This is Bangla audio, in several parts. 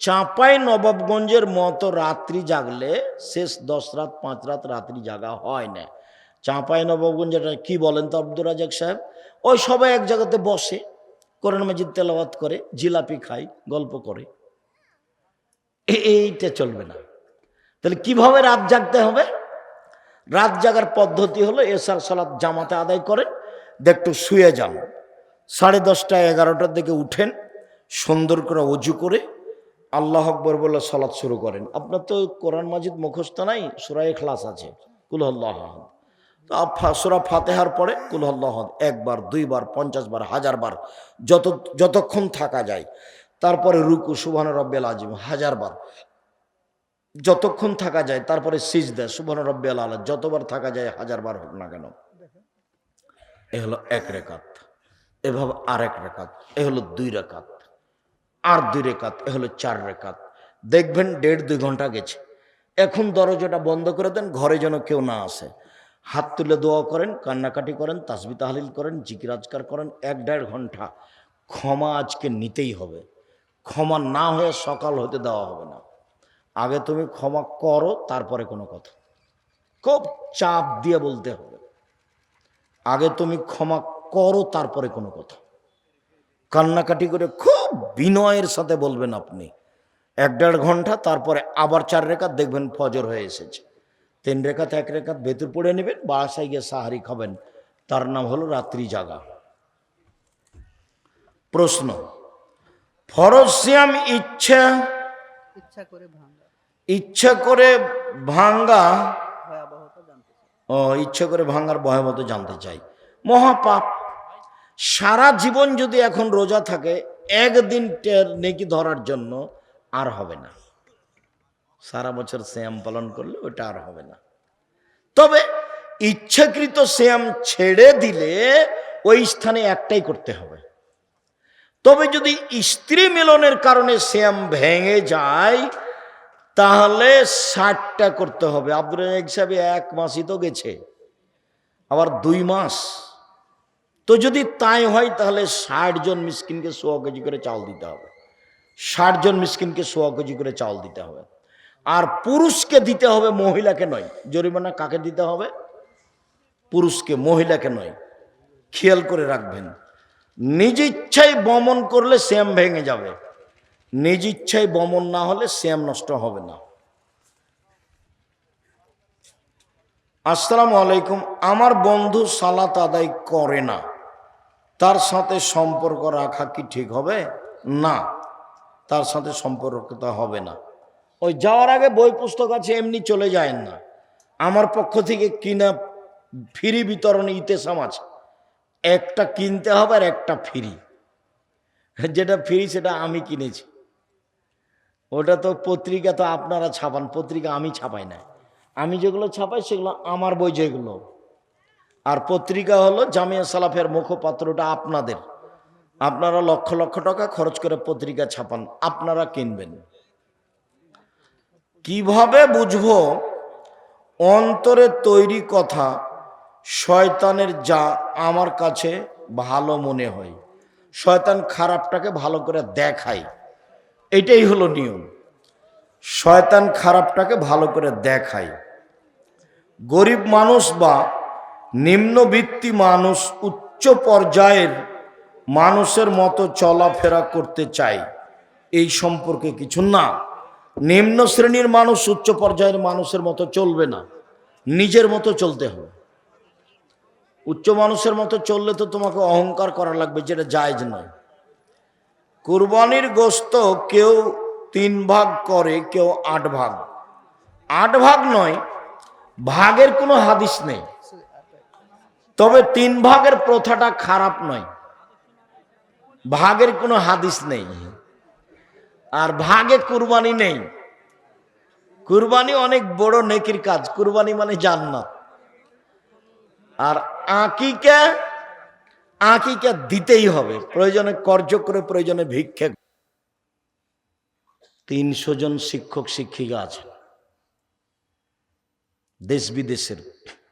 চাঁপাই নবাবগঞ্জের মতো রাত্রি জাগলে শেষ দশ রাত, পাঁচ রাত রাত্রি জাগা হয় না। চাঁপাই নবাবগঞ্জ এটা কী বলেন তো আব্দুর রাজাক সাহেব? ওই সবাই এক জায়গাতে বসে, কোরআন মাজিদ তেলাওয়াত করে, জিলাপি খায়, গল্প করে। এইটা চলবে না। তাহলে কীভাবে রাত জাগতে হবে? রাত জাগার পদ্ধতি হলো এসার সালাত জামাতে আদায় করেন একটু শুয়ে যান। সাড়ে দশটা এগারোটার দিকে উঠেন, সুন্দর করে অজু করে আল্লাহ আকবর বলে সালাত শুরু করেন। আপনার তো কোরআন মাজিদ মুখস্থ নাই সুরাই ক্লাস আছে। কুলহল্লাহ সুরা ফাতেহার পরে কুলহল্লাহ একবার, দুইবার, পঞ্চাশ বার, হাজার বার, যত, যতক্ষণ থাকা যায়। তারপরে রুকু সুবহান রব্বেল আজিম হাজার বার। যতক্ষণ থাকা যায়, তারপরে সিজ দেয় সুবহান রব্বেল আলা, যতবার থাকা যায়, হাজার বার হোক না কেন। এ হলো এক রেখাত। এভাবে আর এক রেখাত। এ হলো দুই রেখাত। আর দুই রেখাত, এ হলো চার রেখাত। দেখবেন দেড় দুই ঘণ্টা গেছে। এখন দরজাটা বন্ধ করে দেন, ঘরে যেন কেউ না আসে। হাত তুলে দোয়া করেন, কান্নাকাটি করেন, তাসবি তাহলিল করেন জিকিরাজকার করেন, এক দেড় ঘণ্টা। ক্ষমা আজকে নিতেই হবে। ক্ষমা না হয়ে সকাল হতে দেওয়া হবে না। আগে তুমি ক্ষমা করো, তারপরে কোনো কথা। খুব চাপ দিয়ে বলতে হবে। আগে তুমি ক্ষমা করো, তারপরে কোনো কথা। কান্নাকাটি করে খুব বিনয়ের সাথে বলবেন আপনি। এক দেড় ঘণ্টা তারপরে আবার চার রেখাত দেখবেন ফজর হয়ে এসেছে। তিন রেখাত এক রেখাত ভেতর পড়ে নেবেন বাসায় গিয়ে সাহারি খাবেন। তার নাম হলো রাত্রি জাগা। প্রশ্ন ফরজ সিয়াম ইচ্ছা ইচ্ছা করে ভাঙা ইচ্ছা করে ভাঙ্গা ও ইচ্ছা করে ভাঙ্গার ভয়াবত জানতে চাই। মহাপাপ সারা জীবন যদি এখন রোজা থাকে, একদিন নেকি ধরার জন্য আর হবে না। সারা বছর শ্যাম পালন করলে ওটা আর হবে না। তবে ইচ্ছাকৃত শ্যাম ছেড়ে দিলে ওই স্থানে একটাই করতে হবে। তবে যদি স্ত্রী মিলনের কারণে শ্যাম ভেঙে যায়, তাহলে ষাটটা করতে হবে। আব্দুল সাহেব এক মাসই তো গেছে। আবার দুই মাস। তো যদি তাই হয়, তাহলে ষাট জন মিসকিনকে সোয়া কেজি করে চাল দিতে হবে। ষাট জন মিসকিনকে সোয়া কেজি করে চাল দিতে হবে। আর পুরুষকে দিতে হবে, মহিলাকে নয়। জরিমানা কাকে দিতে হবে? পুরুষকে, মহিলাকে নয়। খেয়াল করে রাখবেন। নিজ ইচ্ছায় বমন করলে শ্যাম ভেঙে যাবে। নিজ ইচ্ছায় বমন না হলে শ্যাম নষ্ট হবে না। আসসালামু আলাইকুম। আমার বন্ধু সালাত আদায় করে না। তার সাথে সম্পর্ক রাখা কি ঠিক হবে? না। তার সাথে সম্পর্কটা হবে না। ওই যাওয়ার আগে বই পুস্তক আছে, এমনি চলে যায় না। আমার পক্ষ থেকে কিনা ফ্রি বিতরণ ইতেসাম আছে। একটা কিনতে হবে আর একটা ফ্রি। যেটা ফ্রি, সেটা আমি কিনেছি। ওটা তো পত্রিকা তো আপনারা ছাপান, পত্রিকা আমি ছাপাই না আমি যেগুলো ছাপাই, সেগুলো আমার বই যেগুলো। আর পত্রিকা হলো জামিয়া সালাফের মুখপাত্রটা আপনাদের। আপনারা লক্ষ লক্ষ টাকা খরচ করে পত্রিকা ছাপান, আপনারা কিনবেন। কীভাবে বুঝব? অন্তরে তৈরি কথা শয়তানের যা আমার কাছে ভালো মনে হয়। শয়তান খারাপটাকে ভালো করে দেখায়। এটাই হলো নিয়ম। শয়তান খারাপটাকে ভালো করে দেখায়। গরিব মানুষ বা নিম্নবিত্তি মানুষ উচ্চ পর্যায়ের মানুষের মতো চলাফেরা করতে চায়। এই সম্পর্কে কিছু না। নিম্ন শ্রেণির মানুষ উচ্চ পর্যায়ের মানুষের মতো চলবে না। নিজের মতো চলতে হবে। উচ্চ মানুষের মতো চললে তো তোমাকে অহংকার করা লাগবে, যেটা জায়জ নয়। কুরবানির গোস্ত কেউ তিন ভাগ করে, কেউ আট ভাগ। আট ভাগ নয়, ভাগের কোনো হাদিস নেই। তবে তিন ভাগের প্রথাটা খারাপ নয়। ভাগের কোনো হাদিস নেই। আর ভাগে কুরবানি নেই। কুরবানি অনেক বড় নেকির কাজ। কুরবানি মানে জান্নাত। আর আকিকা আকিকা দিতেই হবে। প্রয়োজনে কর্য করে প্রয়োজনে ভিক্ষে। তিনশো জন শিক্ষক, শিক্ষিকা আছেন। দেশ বিদেশের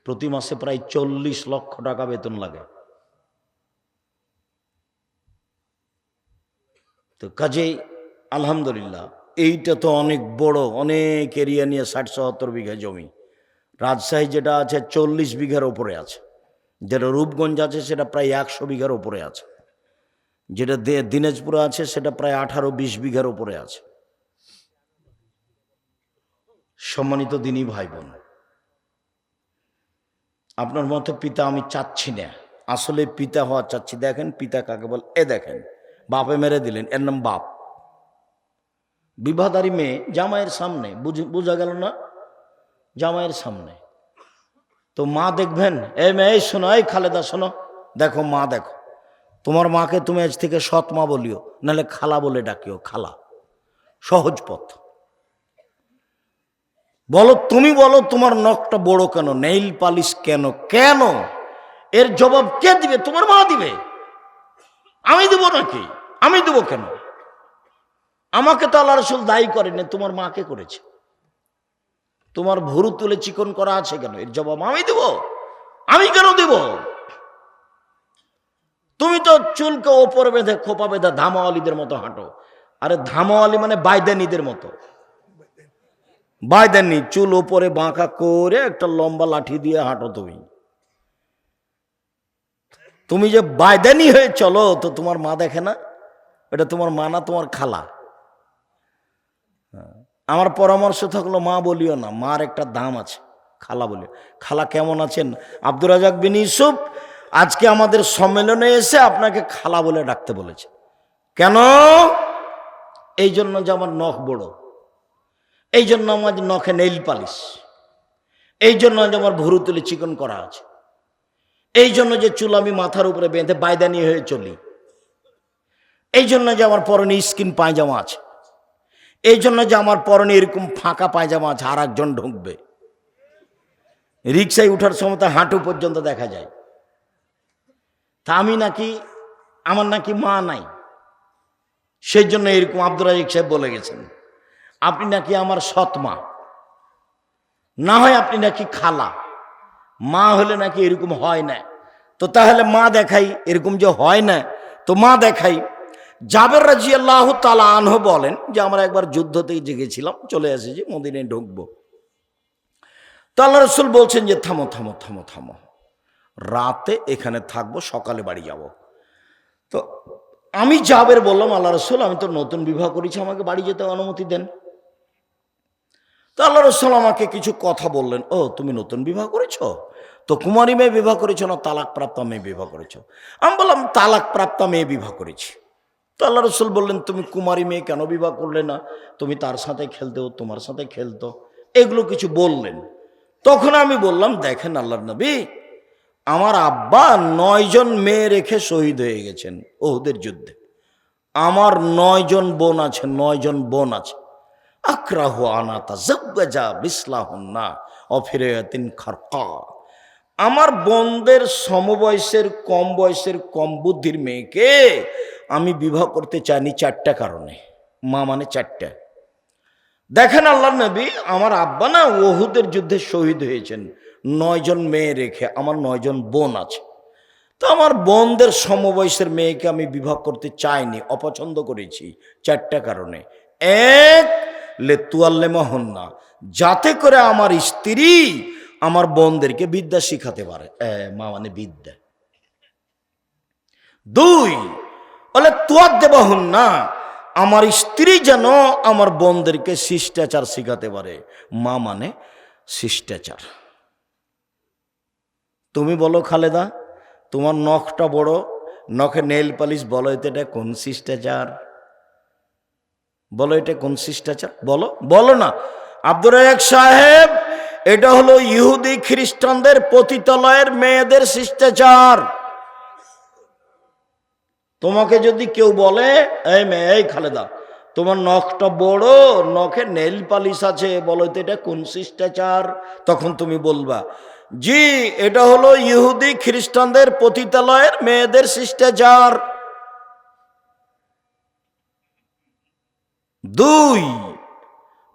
প্রতি মাসে প্রায় চল্লিশ লক্ষ টাকা বেতন লাগে। তো কাজেই আলহামদুলিল্লাহ, এইটা তো অনেক বড়, অনেক এরিয়া নিয়ে ষাট সত্তর বিঘা জমি। রাজশাহী যেটা আছে, চল্লিশ বিঘার ওপরে আছে। যেটা রূপগঞ্জ আছে, সেটা প্রায় একশো বিঘার ওপরে আছে। যেটা দিনাজপুরে আছে, সেটা প্রায় আঠারো বিশ বিঘার ওপরে আছে। সম্মানিত দিনী ভাই বোন আপনার মতো পিতা আমি চাচ্ছি না। আসলে পিতা হওয়া চাচ্ছি। দেখেন, পিতা কাকে বল? এ দেখেন, বাপে মেরে দিলেন, এর নাম বাপ। বিবাহদারী মেয়ে জামাইয়ের সামনে, বুঝ- গেল না? জামাইয়ের সামনে। তো মা দেখবেন এই মেয়ে শোনো, এই খালেদা, শোনো। দেখো, মা দেখো। তোমার মাকে তুমি আজ থেকে সৎ মা বলিও, নাহলে খালা বলে ডাকিও, খালা। সহজ পথ। বলো, তুমি বলো, তোমার নখটা বড় কেন? নেইল পালিশ কেন? কেন? এর জবাব কে দিবে? তোমার মা দিবে। আমি দেবো নাকি? আমি দেবো কেন? আমাকে তো আল্লাহ রসুল দায়ী করেনি তোমার মাকে করেছে। তোমার ভুরু তুলে চিকন করা আছে কেন? এর জবাব আমি দেব। আমি কেন দেব? তুমি তো চুলকে ওপর বেঁধে খোপা বেঁধে ধামাওয়ালিদের মতো হাঁটো। আরে ধামাওয়ালি মানে বাইদানিদের মতো। বাইদানি চুল ওপরে বাঁকা করে একটা লম্বা লাঠি দিয়ে হাঁটো তুমি। তুমি যে বাইদানি হয়ে চলো, তো তোমার মা দেখে না? এটা তোমার মা না তোমার খালা? হ্যাঁ। আমার পরামর্শ থাকল, মা বলিও না, মার একটা দাম আছে, খালা বলিও। খালা কেমন আছেন? আব্দুর রাজাক বিন ইউসুফ, আজকে আমাদের সম্মেলনে এসে আপনাকে খালা বলে ডাকতে বলেছে। কেন? এই জন্য যে আমার নখ বড়। এই জন্য আমার নখে নেইল পালিশ এই জন্য যে আমার ভুরু তুলে চিকন করা আছে। এই জন্য যে চুল আমি মাথার উপরে বেঁধে বাইদানি হয়ে চলি। এই জন্য যে আমার পরনে স্কিন পায়জামা আছে। এই জন্য যে আমার পরনে এরকম ফাঁকা পায়জামা আছে আর একজন ঢুকবে। রিক্সায় উঠার সময় তো হাঁটু পর্যন্ত দেখা যায়। তা আমি নাকি, আমার নাকি মা নাই। সেই জন্য এরকম আব্দুর রাজিক সাহেব বলে গেছেন। আপনি নাকি আমার সৎ মা। না হয় আপনি নাকি খালা। মা হলে নাকি এরকম হয় না। তো তাহলে মা দেখাই, এরকম যে হয় না। তো মা দেখাই। জাবের রাজি আল্লাহ তালা আনহ বলেন যে, আমরা একবার যুদ্ধতেই জেগেছিলাম, চলে এসেছি মদিনে ঢুকবো। তো আল্লাহ রসুল বলছেন যে, থামো থামো থামো থামো। রাতে এখানে থাকব, সকালে বাড়ি যাব। তো আমি জাবের বললাম, আল্লাহ রসুল, আমি তো নতুন বিবাহ করেছি, আমাকে বাড়ি যেতে অনুমতি দেন। তো আল্লাহ রসুল আমাকে কিছু কথা বললেন, ও, তুমি নতুন বিবাহ করেছ? তো কুমারী মেয়ে বিবাহ করেছ না তালাক প্রাপ্ত মেয়ে বিবাহ করেছ? আমি বললাম তালাক প্রাপ্ত মেয়ে বিবাহ করেছি। তো আল্লাহ রসুল বললেন, তুমি কুমারী মেয়ে কেন বিবাহ করলে না? তুমি তার সাথে খেলতে খেলতেও, তোমার সাথে খেলতো। এগুলো কিছু বললেন। তখন আমি বললাম, দেখেন আল্লাহ নবী, আমার আব্বা নয়জন মেয়ে রেখে শহীদ হয়ে গেছেন ওদের যুদ্ধে। আমার নয়জন বোন আছে নয়জন বোন আছে। আক্রাহ আনাতা জব্বাজা বিসলাহন্না অফিরায়াতিন খারকা। আমার বোনদের সমবয়সের কম বয়সের কম বুদ্ধির মেয়েকে আমি বিবাহ করতে চাইনি চারটা কারণে। মা মানে চারটা। দেখেন আল্লাহ নবী, আমার আব্বা না ওহুদের যুদ্ধে শহীদ হয়েছেন। নয়জন মেয়ে রেখে আমার নয়জন বোন আছে। তো আমার বোনদের সমবয়সের মেয়েকে আমি বিবাহ করতে চাইনি, অপছন্দ করেছি চারটা কারণে। এক লেতুয়াল্লেমা হন না। যাতে করে আমার স্ত্রী আমার বোনদেরকে বিদ্যা শিখাতে পারে। মা মানে বিদ্যা। দুই, বলে তোয়ার দেবা হন না। আমার স্ত্রী যেন আমার বোনদেরকে শিষ্টাচার শিখাতে পারে। মা মানে শিষ্টাচার। তুমি বলো, খালেদা, তোমার নখটা বড়, নখে নেল পালিশ বলো এটা কোন শিষ্টাচার? বলো এটা কোন শিষ্টাচার? বলো বলো না। আব্দুর রাজাক সাহেব, এটা হলো ইহুদি খ্রিস্টানদের পতিতালয়ের মেয়েদের শিষ্টাচার। তোমাকে যদি কেউ বলে এই মেয়ে, এই খালেদা, তোমার নখটা বড়, নখে নেল পালিশ আছে, বলো তো এটা কোন শিষ্টাচার? তখন তুমি বলবা, জি, এটা হলো ইহুদি খ্রিস্টানদের পতিতালয়ের মেয়েদের শিষ্টাচার। দুই,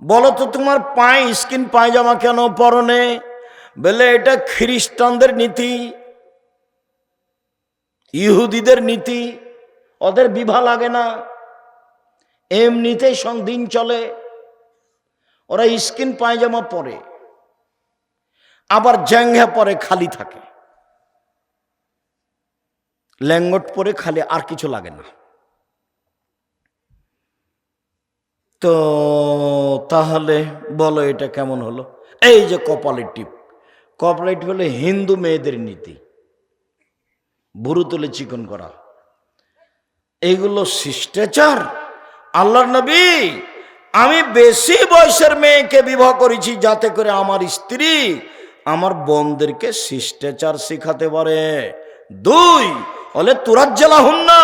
বলো তো তোমার পায়ে, স্কিন পায়জামা কেন পরনে বলে এটা খ্রিস্টানদের নীতি, ইহুদিদের নীতি, ওদের বিভা লাগে না। এমনিতেই দিন চলে, ওরা স্কিন পায়জামা পরে, আবার জ্যাঙ্ঘা পরে খালি থাকে। ল্যাঙ্গট পরে খালি, আর কিছু লাগে না। তো তাহলে বলো এটা কেমন হলো? এই যে কপালের টিপ হলো হিন্দু মেয়েদের নীতি। বুড়ো তুলে চিকন করা। এইগুলো শিষ্টাচার। আল্লাহর নবী, আমি বেশি বয়সের মেয়েকে বিবাহ করেছি যাতে করে আমার স্ত্রী আমার বোনদেরকে শিষ্টাচার শিখাতে পারে। দুই, হলে তুরাজ্জালা হন না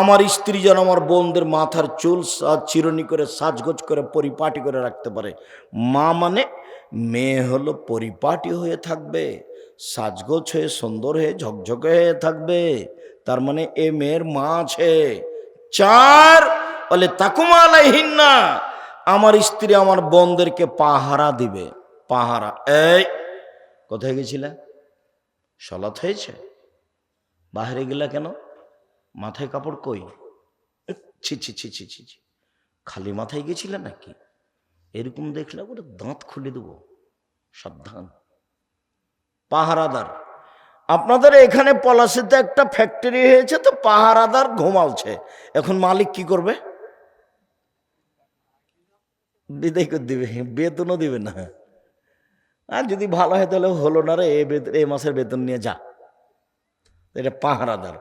আমার স্ত্রী যেন আমার বোনদের মাথার চুল চিরুনি করে সাজগোজ করে পরিপাটি করে রাখতে পারে। মা মানে মেয়ে হলো পরিপাটি হয়ে থাকবে, সাজগোজ হয়ে, সুন্দর হয়ে, ঝকঝকে হয়ে থাকবে। তার মানে এ মেয়ের মা আছে। চার, বলে তাকুমালাইহীন না আমার স্ত্রী আমার বোনদেরকে পাহারা দিবে। পাহারা, এই, কোথায় গেছিলে? সলাৎ হয়েছে? বাহিরে গেলা কেন? মাথায় কাপড় কই? এ, ছি ছি ছি ছি ছি ছি। খালি মাথায় গেছিলে নাকি? এরকম দেখলে ওটা দাঁত খুলে দেবো। সাবধান। পাহারাদার আপনাদের এখানে পলাশিতে একটা ফ্যাক্টরি হয়েছে তো পাহারাদার ঘুমালছে। এখন মালিক কি করবে? বিদায় করে দিবে বেতনও দিবে না। আর যদি ভালো হয় তাহলে হলো না রে এ বেত- এই মাসের বেতন নিয়ে যা। এটা পাহারাদার।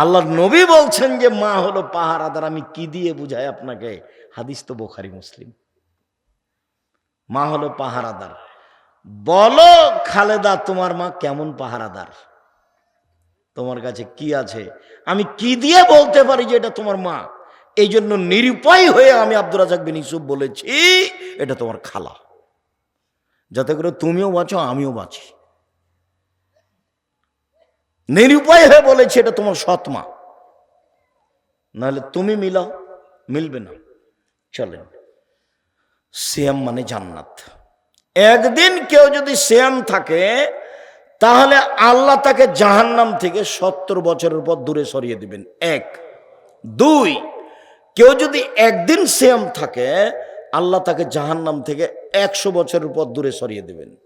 আল্লাহ নবী বলছেন যে, মা হলো পাহারাদার। আমি কি দিয়ে বুঝাই আপনাকে? হাদিস তো বোখারি, মুসলিম। মা হলো পাহারাদার। বলো, খালেদা, তোমার মা কেমন পাহারাদার? তোমার কাছে কি আছে? আমি কি দিয়ে বলতে পারি যে, এটা তোমার মা? এই জন্য নিরুপায় হয়ে আমি আব্দুল রাজাক বিন ইসুফ বলেছি, এটা তোমার খালা। যাতে করে তুমিও বাঁচো, আমিও বাঁচি। নিরুপায় হয়ে বলেছি, এটা তোমার সৎ মা। নাহলে তুমি মিলাও, মিলবে না। চলেন। শ্যাম মানে জান্নাত। একদিন কেউ যদি শ্যাম থাকে, তাহলে আল্লাহ তাকে জাহান্নাম থেকে সত্তর বছরের পর দূরে সরিয়ে দিবেন। এক। দুই, কেউ যদি একদিন শ্যাম থাকে, আল্লাহ তাকে জাহান্নাম থেকে একশো বছরের পর দূরে সরিয়ে দিবেন।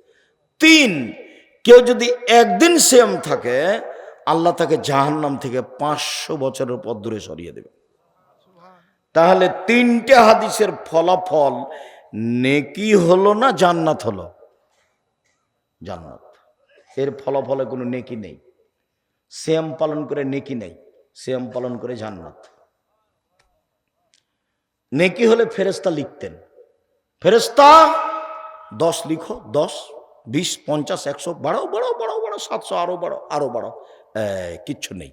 তিন, কেউ যদি একদিন শ্যাম থাকে আল্লাহ তাকে জাহান্নাম থেকে পাঁচশো বছরের পর দূরে সরিয়ে দেবে। তাহলে তিনটে হাদিসের ফলাফল নেকি হলো না জান্নাত হলো? জান্নাত। এর ফলাফলে কোনো নেকি নেই। শ্যাম পালন করে নেকি নেই। শ্যাম পালন করে জান্নাত। নেকি হলে ফেরেস্তা লিখতেন। ফেরেস্তা দশ লিখো, দশ, বিশ, পঞ্চাশ, একশো, বাড়াও বাড়াও বাড়াও বাড়াও, সাতশো, আরও বাড়াও আরও বাড়াও। কিচ্ছু নেই।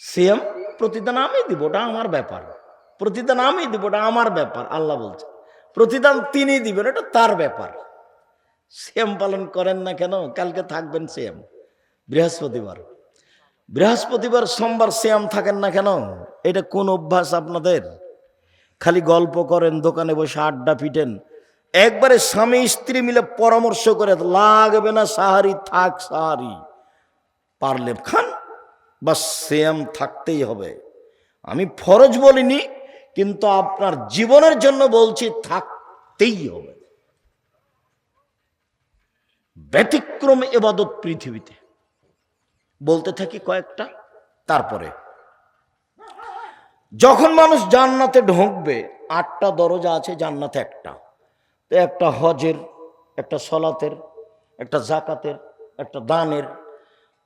সিএম প্রতিদান আমি দিব, ওটা আমার ব্যাপার। প্রতিদান আমি দিব, ওটা আমার ব্যাপার, আল্লাহ বলছে। প্রতিদান তিনি দিবেন এটা তার ব্যাপার। সিএম পালন করেন না কেন, কালকে থাকবেন সিএম বৃহস্পতিবার। বৃহস্পতিবার, সোমবার সিএম থাকেন না কেন, এটা কোন অভ্যাস আপনাদের? খালি গল্প করেন, দোকানে বসে আড্ডা পিটেন। একবারে স্বামী স্ত্রী মিলে পরামর্শ করে, লাগবে না সাহারি, থাক সাহারি। পারলে খান বা সেম থাকতেই হবে। আমি ফরজ বলিনি, কিন্তু আপনার জীবনের জন্য বলছি, থাকতেই হবে। ব্যতিক্রম এবাদত পৃথিবীতে। বলতে থাকি কয়েকটা, তারপরে। যখন মানুষ জান্নাতে ঢুকবে, আটটা দরজা আছে, জান্নাতে একটা। একটা হজের, একটা সলাতের, একটা জাকাতের, একটা দানের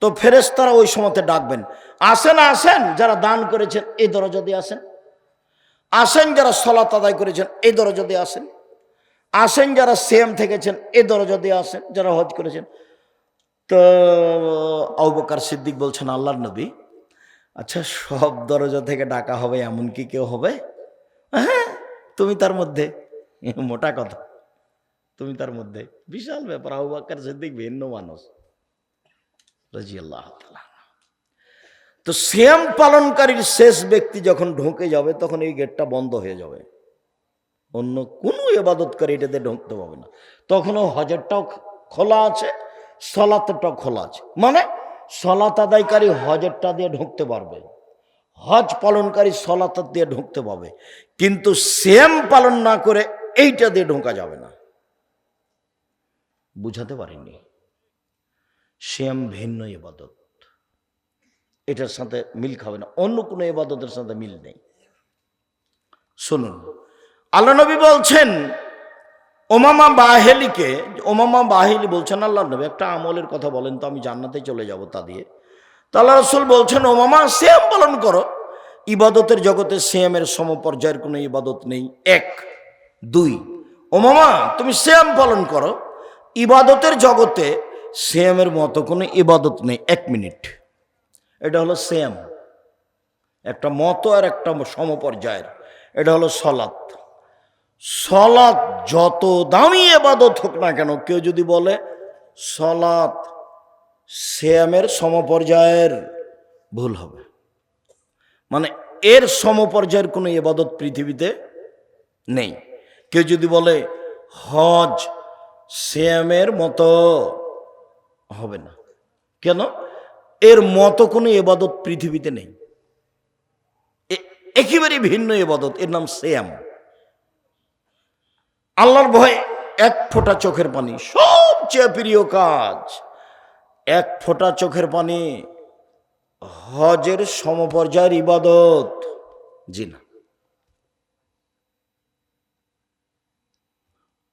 তো ফেরেশতারা ওই সময়তে ডাকবেন। আসেন আসেন, যারা দান করেছেন, এই দরজা দিয়ে আসেন। আসেন, যারা সলাত আদায় করেছেন, এই দরজা দিয়ে আসেন। আসেন, যারা সেম থেকেছেন, এই দরজা দিয়ে আসেন, যারা হজ করেছেন। তো আবুবকর সিদ্দিক বলছেন, আল্লাহর নবী আচ্ছা সব দরজা থেকে ডাকা হবে, এমন কি কেউ হবে? হ্যাঁ তুমি তার মধ্যে। মোটা কথা, তুমি তার মধ্যে। বিশাল ব্যাপার, আবু বাক্কার সিদ্দিক ভিন্ন মানুষ। তো শ্যাম পালনকারীর শেষ ব্যক্তি যখন ঢুকে যাবে, তখন এই গেটটা বন্ধ হয়ে যাবে। অন্য কোনো এবাদতকারী এটাতে ঢুকতে পাবে না। তখনও হজেরটাও খোলা আছে, সলাতটাও খোলা আছে। মানে সলাত আদায়কারী হজেরটা দিয়ে ঢুকতে পারবে। হজ পালনকারী সলাত দিয়ে ঢুকতে পাবে কিন্তু সেম পালন না করে এইটা দিয়ে ঢোকা যাবে না। বুঝাতে পারিনি। সেম ভিন্ন ইবাদত। এটার সাথে মিল খাবে না। অন্য কোনো ইবাদতের সাথে মিল নেই। শুনুন, আল্লাহ নবী বলছেন, ওমামা বাহেলিকে, ওমামা বাহেলি বলছেন, আল্লাহ নবী একটা আমলের কথা বলেন তো, আমি জান্নাতে চলে যাব তা দিয়ে। তো আল্লাহ রসুল বলছেন, ওমামা শ্যাম পালন করো। ইবাদতের জগতে সেমের সমপর্যায়ের কোনো ইবাদত নেই। এক। দুই, ওমামা, তুমি শ্যাম পালন করো। ইবাদতের জগতে সেমের মতো কোনো ইবাদত নেই, এক মিনিট। এটা হলো সেম একটা মতো আর একটা সমপর্যায়ের। এটা হলো সলাৎ। সলাৎ যত দামি এবাদত হোক না কেন, কেউ যদি বলে, সলাৎ শ্যামের সমপর্যায়ের ভুল হবে। মানে এর সমপর্যায়ের কোনো এবাদত পৃথিবীতে নেই। কেউ যদি বলে, হজ শ্যামের মতো হবে না। কেন? এর মতো কোনো এবাদত পৃথিবীতে নেই। এ- একেবারেই ভিন্ন এবাদত। এর নাম শ্যাম আল্লাহর ভয়ে এক ফোঁটা চোখের পানি, সবচেয়ে প্রিয় কাজ, এক ফোঁটা চোখের পানি হজের সমপর্যায়ের ইবাদত। জি না।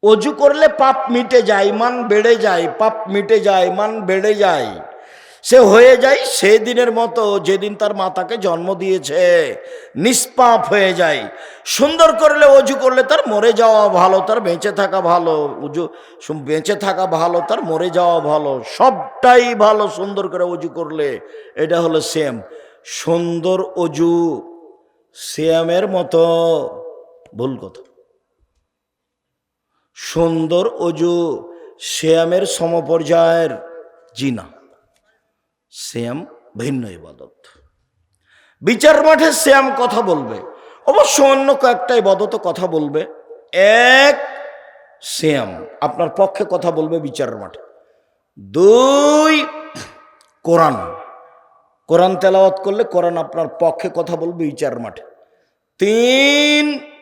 অজু করলে পাপ মিটে যায়, মান বেড়ে যায়, পাপ মিটে যায়, মান বেড়ে যায়। সে হয়ে যায় সেই দিনের মতো যেদিন তার মাতাকে জন্ম দিয়েছে। নিষ্পাপ হয়ে যায়। সুন্দর করলে অজু করলে তার মরে যাওয়া ভালো, তার বেঁচে থাকা ভালো উজু বেঁচে থাকা ভালো, তার মরে যাওয়া ভালো, সবটাই ভালো সুন্দর করে অজু করলে, এটা হলো সেম সুন্দর অজু, শ্যামের মতো। ভুল কথা। সুন্দর অজু শ্যামের সমপর্যায়ের জিনা। শ্যাম ভিন্ন ইবাদত। বিচার মাঠে শ্যাম কথা বলবে। অবশ্য অন্য কয়েকটা ইবাদত কথা বলবে। এক, শ্যাম আপনার পক্ষে কথা বলবে বিচারের মাঠে। দুই, কোরআন। কোরআন তেলাওয়াত করলে কোরআন আপনার পক্ষে কথা বলবে বিচার মাঠে। তিন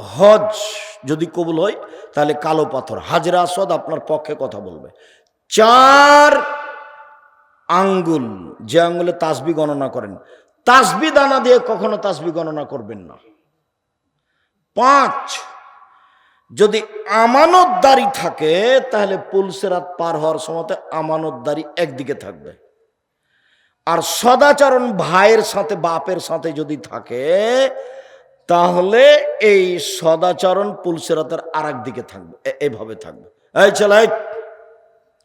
হজ যদি কবুল হয়, তাহলে কালো পাথর। হাজরা আসদ আপনার পক্ষে কথা বলবে। চার আঙ্গুল, যে আঙ্গুলে তাসবি গণনা করেন। তাসবি দানা দিয়ে কখনো তাসবি গণনা করবেন না। পাঁচ, যদি আমানতদারি থাকে, তাহলে পুলসেরাত পার হওয়ার সময় আমানতদারি একদিকে থাকবে। আর সদাচরণ ভাইয়ের সাথে, বাপের সাথে যদি থাকে তাহলে এই সদাচরণ পুলসেরাতের আর দিকে থাকবে। এভাবে থাকবে। এই চলাই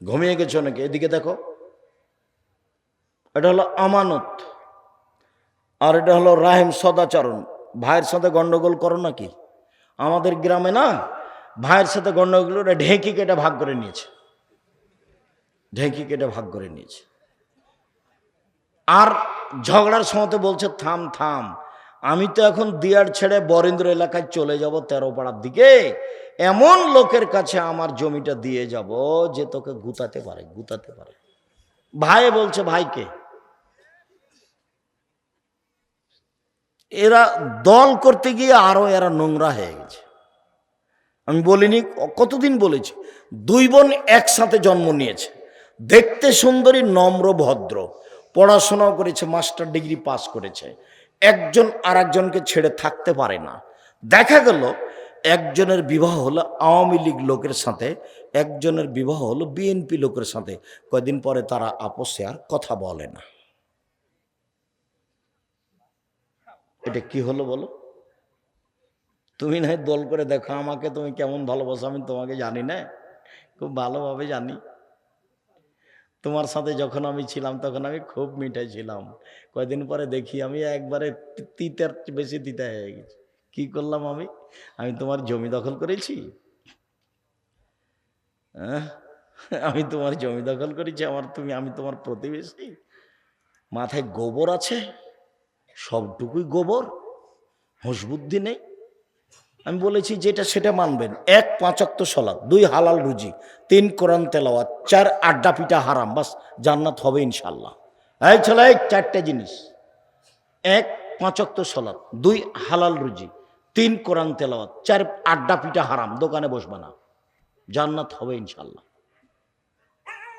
ঘুমিয়ে গেছো নাকি? এদিকে দেখো। এটা হলো আমানত। আর এটা হলো রাহেম সদাচরণ। ভাইয়ের সাথে গন্ডগোল করো নাকি? আমাদের গ্রামে না, ভাইয়ের সাথে গন্ডগোল ওরা ঢেঁকি কেটে ভাগ করে নিয়েছে। ঢেঁকি কেটে ভাগ করে নিয়েছে। আর ঝগড়ার সময় বলছে, থাম থাম। আমি তো এখন দিয়ার ছেড়ে বরেন্দ্র এলাকায় চলে যাব তেরো পাড়ার দিকে। এমন লোকের কাছে আমার জমিটা দিয়ে যাব যে তোকে গুতাতে পারে গুতাতে পারে। ভাই বলছে ভাইকে এরা দল করতে গিয়ে আরও এরা নোংরা হয়ে গেছে। আমি বলিনি, কতদিন বলেছি? দুই বোন একসাথে জন্ম নিয়েছে। দেখতে সুন্দরী, নম্র, ভদ্র। পড়াশোনাও করেছে, মাস্টার ডিগ্রি পাস করেছে। একজন আর একজনকে ছেড়ে থাকতে পারে না। দেখা গেল, একজনের বিবাহ হলো আওয়ামী লীগ লোকের সাথে, একজনের বিবাহ হলো বিএনপি লোকের সাথে। কয়দিন পরে তারা আপসে আর কথা বলে না। এটা কি হলো বলো? তুমি না দল করে দেখো আমাকে, তুমি কেমন ভালোবাসো আমি তোমাকে জানি না। খুব ভালোভাবে জানি। তোমার সাথে যখন আমি ছিলাম, তখন আমি খুব মিঠাই ছিলাম। কয়দিন পরে দেখি আমি একবারে তিতার বেশি তিতা হয়ে গেছি। কি করলাম আমি? আমি তোমার জমি দখল করেছি? হ্যাঁ? আমি তোমার জমি দখল করেছি, আমার তুমি, আমি তোমার প্রতিবেশী। মাথায় গোবর আছে, সবটুকুই গোবর হুঁশ বুদ্ধি নেই। আমি বলেছি যেটা সেটা মানবেন। এক পাঁচাত্ত সলাদ দুই হালাল রুজি, তিন কোরআন তেলাওয়াত, চার আড্ডা পিঠা হারাম, বাস জান্নাত হবে ইনশাল্লাহ এই ছেলে চারটে জিনিস। এক পাঁচক্ত সলাৎ, দুই হালাল রুজি, তিন কোরআন তেলাওয়াত, চার আড্ডা পিঠা হারাম, দোকানে বসবে না। জান্নাত হবে ইনশাল্লাহ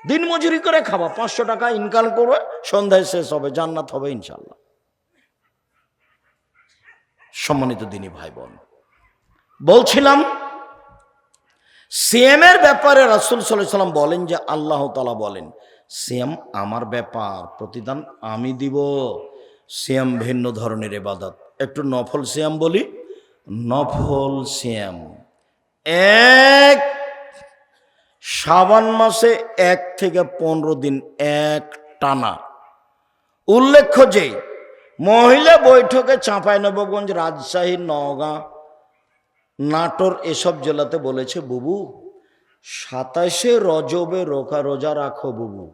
দিন মজুরি করে খাবা, পাঁচশো টাকা ইনকাম করবে, সন্ধ্যায় শেষ হবে, জান্নাত হবে ইনশাল্লাহ সম্মানিত দিনী ভাই বোন বলছিলাম সিএমের ব্যাপারে রাসুল সাল্লাম বলেন যে আল্লাহ তালা বলেন সিএম আমার ব্যাপার, প্রতিদান আমি দিব। সিএম ভিন্ন ধরনের এবাদত একটু নফল সিয়াম বলি, নফল সিয়াম এক শ্রাবণ মাসে এক থেকে পনেরো দিন এক টানা। উল্লেখ্য যে, মহিলা বৈঠকে চাঁপাইনবাবগঞ্জ, রাজশাহী, নওগাঁ নাটোর এসব জেলাতে বলেছে, বুবু, সাতাশে রজবে রোকা রোজা রাখো বুবু,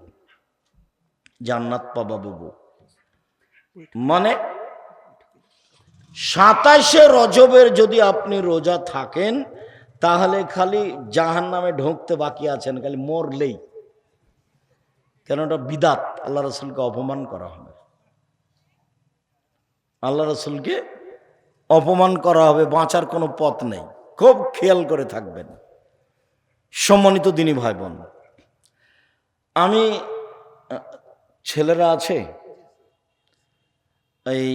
জান্নাত পাবা বুবু। মানে সাতাশে রজবের যদি আপনি রোজা থাকেন, তাহলে খালি জাহান নামে ঢুকতে বাকি আছেন, খালি মরলেই। কেন ওটা বিদাত, আল্লাহ রসুলকে অপমান করা হবে। আল্লাহ রসুলকে অপমান করা হবে, বাঁচার কোনো পথ নেই। খুব খেয়াল করে থাকবেন। সম্মানিত দিনী ভাই বোন আমি ছেলেরা আছে, এই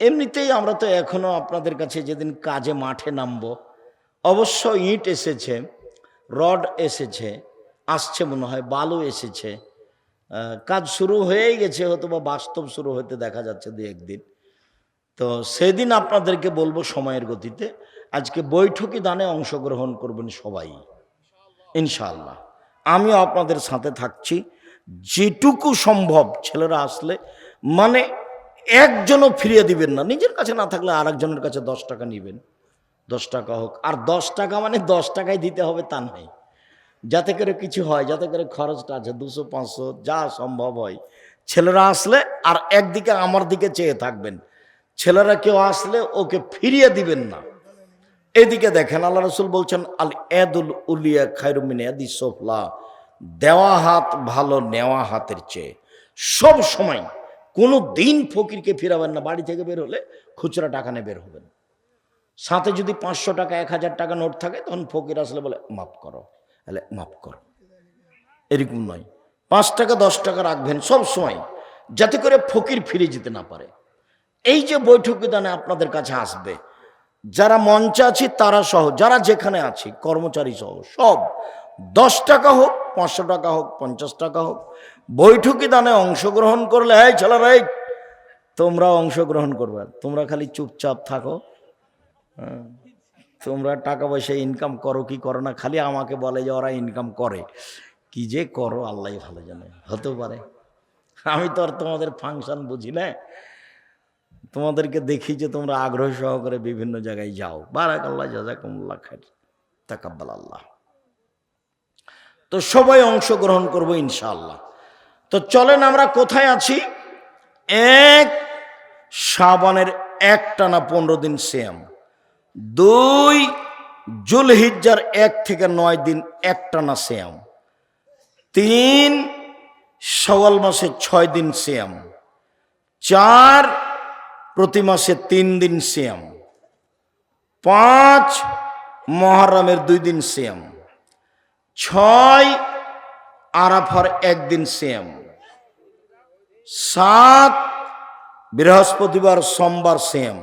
এমনিতেই আমরা তো এখনও আপনাদের কাছে যেদিন কাজে মাঠে নামবো, অবশ্য ইট এসেছে, রড এসেছে, আসছে মনে হয়, বালু এসেছে কাজ শুরু হয়েই গেছে হয়তো বা বাস্তব শুরু হতে দেখা যাচ্ছে দু একদিন তো সেদিন আপনাদেরকে বলব সময়ের গতিতে। আজকে বৈঠকি দানে অংশগ্রহণ করবেন সবাই। ইনশাআল্লাহ। আমিও আপনাদের সাথে থাকছি। যেটুকু সম্ভব ছেলেরা আসলে মানে একজনও ফিরিয়ে দিবেন না। নিজের কাছে না থাকলে আর একজনের কাছে দশ টাকা নেবেন। দশ টাকা হোক। আর দশ টাকা মানে দশ টাকায় দিতে হবে তা নয়। যাতে করে কিছু হয়, যাতে করে খরচটা আছে, দুশো, পাঁচশো, যা সম্ভব হয়। ছেলেরা আসলে আর একদিকে আমার দিকে চেয়ে থাকবেন। ছেলেরা কেউ আসলে ওকে ফিরিয়ে দিবেন না। এদিকে দেখেন আল্লাহ রসুল বলছেন, আল এদুল উলিয়া খায়রুমিন সোফলা। দেওয়া হাত ভালো, নেওয়া হাতের চেয়ে। সব সময় কোনো দিন ফকিরকে ফিরাবেন না, বাড়ি থেকে বের হলে খুচরা টাকা নিয়ে বের হবেন। সাথে যদি পাঁচশো টাকা, এক হাজার টাকা নোট থাকে, তখন ফকির আসলে বলে, মাফ করো। তাহলে মাফ করো। এরকম নয়। পাঁচ টাকা, দশ টাকা রাখবেন সব সময়, যাতে করে ফকির ফিরে যেতে না পারে। এই যে বৈঠক বিধানে আপনাদের কাছে আসবে, যারা মঞ্চে আছি তারা সহ, যারা যেখানে আছি, কর্মচারী সহ, সব, দশ টাকা হোক, পাঁচশো টাকা হোক, পঞ্চাশ টাকা হোক বৈঠকি দানে অংশগ্রহণ করলে, এই ছেলেরা, এই, তোমরা অংশগ্রহণ করবে, তোমরা খালি চুপচাপ থাকো হ্যাঁ। তোমরা টাকা পয়সা ইনকাম করো কি করো না, খালি আমাকে বলে যে ওরা ইনকাম করে, কি যে করো আল্লাহ ভালো জানে, হতেও পারে আমি তো আর তোমাদের ফাংশন বুঝি না তোমাদেরকে দেখি যে তোমরা আগ্রহ সহকারে বিভিন্ন জায়গায় যাও। বারাক আল্লাহ জাজাকুমুল্লাহ খাই তাকাব্বাল আল্লাহ। তো সবাই অংশগ্রহণ করব ইনশাআল্লাহ। তো চলেন আমরা কোথায় আছি? এক সাবানের এক টানা পনেরো দিন শ্যাম দুই, জুলহিজ্জার এক থেকে নয় দিন এক টানা শ্যাম তিন সওয়াল মাসে ছয় দিন শ্যাম চার প্রতি মাসে তিন দিন শ্যাম পাঁচ মহারামের দুই দিন শ্যাম ছয় আরাফার একদিন শ্যাম সাত বৃহস্পতিবার সোমবার শ্যাম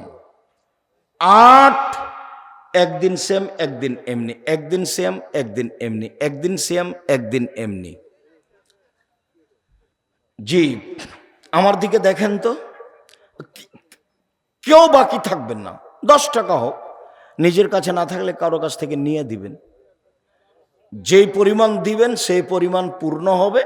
আট একদিন সেম একদিন এমনি একদিন সেম একদিন এমনি একদিন সেম একদিন এমনি। জি, আমার দিকে দেখেন তো। কেউ বাকি থাকবেন না। দশ টাকা হোক, নিজের কাছে না থাকলে কারও কাছ থেকে নিয়ে দিবেন। যেই পরিমাণ দিবেন, সেই পরিমাণ পূর্ণ হবে।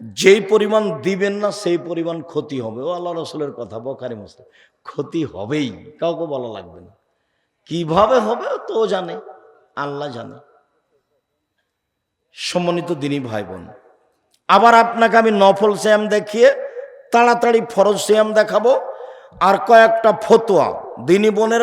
যেই পরিমাণ দিবেন না, সেই পরিমাণ ক্ষতি হবে। ও আল্লাহ রসুলের কথা, বখারি মুসলিম। ক্ষতি হবেই, কাউকে বলা লাগবে না। কীভাবে হবে তো জানে, আল্লাহ জানে। সম্মানিত দিনী ভাই বোন আবার আপনাকে আমি নফল শ্যাম দেখিয়ে তাড়াতাড়ি ফরজ শ্যাম দেখাবো। আর কয়েকটা ফতোয়া। দিনী বোনের